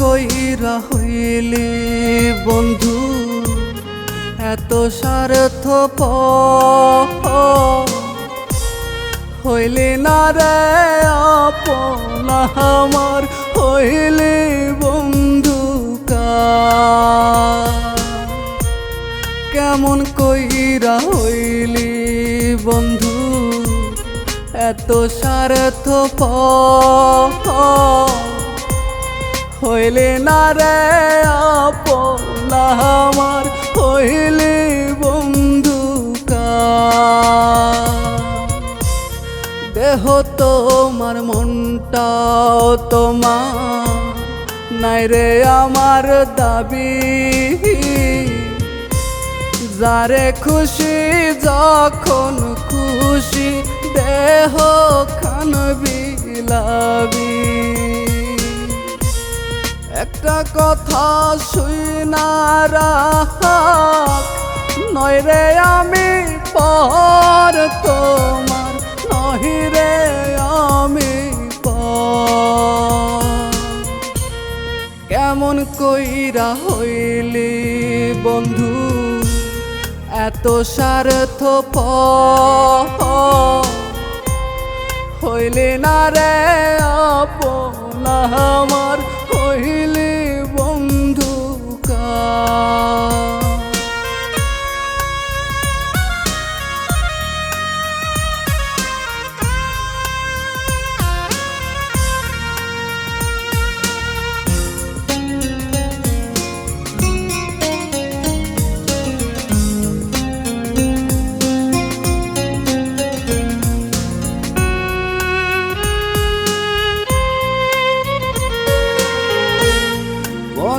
কইরা হইলি বন্ধু এত স্বার্থ হইলি না রে আমার, হইলি বন্ধু। কেমন কইরা হইলি বন্ধু এত স্বার্থ হইলে না রে আপন আমার, হইলে বন্ধু। দেহ তোমার মনটাও তোমার নাই রে আমার দাবি, যারে খুশি যখন খুশি দেহ খান বিলাবি একটা কথা শুই না রাখ নয় রে আমি পর তোমার, নহি রে আমি কেমন কইরা হইলি বন্ধু, এত স্বার্থ হইলি না রে আপন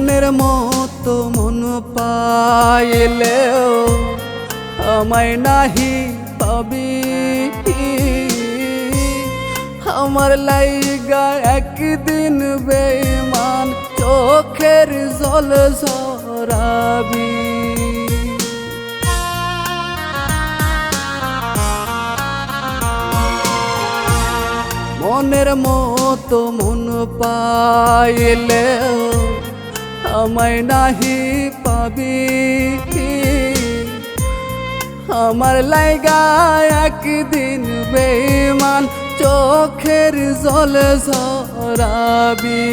মনের মতো মন পাইলেও আমায় নাহি পাবি আমার লাইগা একদিন বেমান চোখের জল ঝরাবি। মনের মতো মন পাইলেও আমায় নাহি পাবি আমার লাইগা একদিন বেমান চোখের জল ঝরাবি।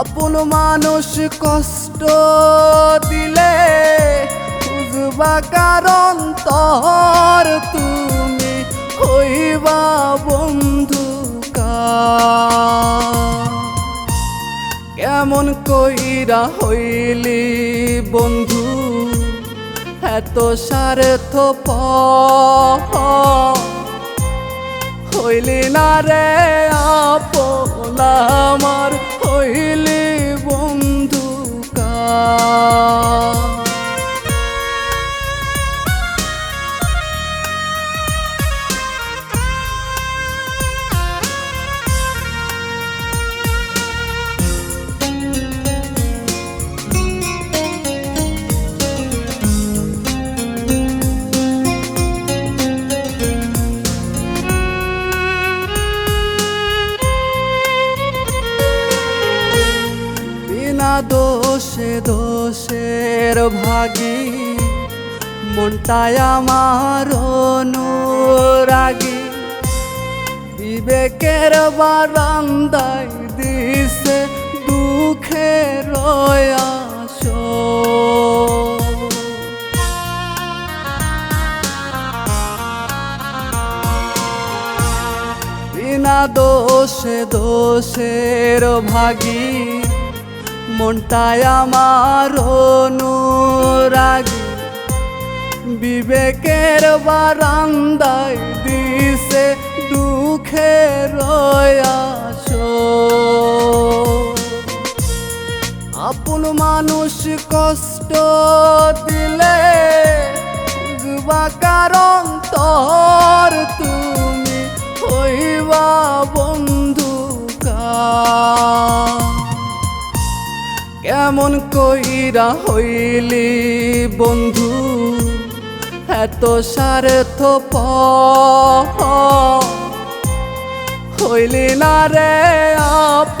আপন মানুষ কষ্ট দিলে বুঝবা কারণ তোর কেমন কইরা হইলি বন্ধু? এত স্বার্থ হইলি না রে আপন আমার দোষে দোষের ভাগী। মনটায় আমার অনুরাগী। বিবেকের বারান্দায় দিছে দুঃখের আসো বিনা দোষে দোষের ভাগী। মনটায় আমার অনুরাগী। বিবেকের বারান্দায় দিছে দুঃখের আপন মানুষ কষ্ট দিলে কারণ তোর তুমি হইবা কেমন কইরা হইলি বন্ধু? এত স্বার্থ হইলি না রে আপন